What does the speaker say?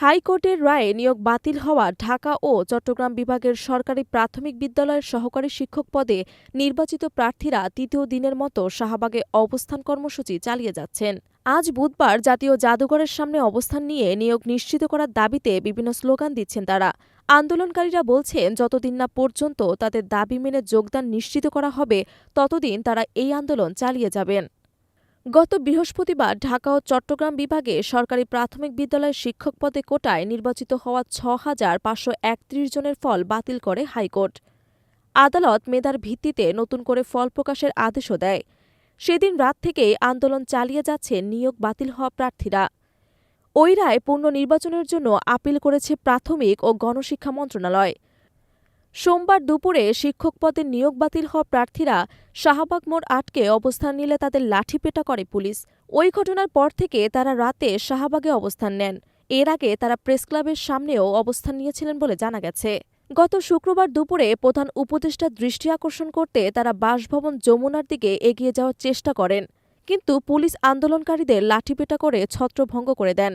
হাইকোর্টের রায়ে নিয়োগ বাতিল হওয়া ঢাকা ও চট্টগ্রাম বিভাগের সরকারি প্রাথমিক বিদ্যালয়ের সহকারী শিক্ষক পদে নির্বাচিত প্রার্থীরা তৃতীয় দিনের মতো শাহবাগে অবস্থান কর্মসূচি চালিয়ে যাচ্ছেন। আজ বুধবার জাতীয় জাদুঘরের সামনে অবস্থান নিয়ে নিয়োগ নিশ্চিত করার দাবিতে বিভিন্ন স্লোগান দিচ্ছেন তারা। আন্দোলনকারীরা বলছেন, যতদিন না পর্যন্ত তাদের দাবি মেনে যোগদান নিশ্চিত করা হবে, ততদিন তারা এই আন্দোলন চালিয়ে যাবেন। গত বৃহস্পতিবার ঢাকা ও চট্টগ্রাম বিভাগে সরকারি প্রাথমিক বিদ্যালয়ের শিক্ষক পদে কোটায় নির্বাচিত হওয়া ছ হাজার পাঁচশো একত্রিশ জনের ফল বাতিল করে হাইকোর্ট। আদালত মেধার ভিত্তিতে নতুন করে ফল প্রকাশের আদেশও দেয়। সেদিন রাত থেকেই আন্দোলন চালিয়ে যাচ্ছে নিয়োগ বাতিল হওয়া প্রার্থীরা। ওই রায় পূর্ণ নির্বাচনের জন্য আপিল করেছে প্রাথমিক ও গণশিক্ষা মন্ত্রণালয়। সোমবার দুপুরে শিক্ষক পদে নিয়োগ বাতিল হওয়া প্রার্থীরা শাহবাগ মোড় আটকে অবস্থান নিলে তাদের লাঠিপেটা করে পুলিশ। ওই ঘটনার পর থেকে তারা রাতে শাহবাগে অবস্থান নেন। এর আগে তারা প্রেসক্লাবের সামনেও অবস্থান নিয়েছিলেন বলে জানা গেছে। গত শুক্রবার দুপুরে প্রধান উপদেষ্টার দৃষ্টি আকর্ষণ করতে তারা বাসভবন যমুনার দিকে এগিয়ে যাওয়ার চেষ্টা করেন, কিন্তু পুলিশ আন্দোলনকারীদের লাঠিপেটা করে ছত্রভঙ্গ করে দেন।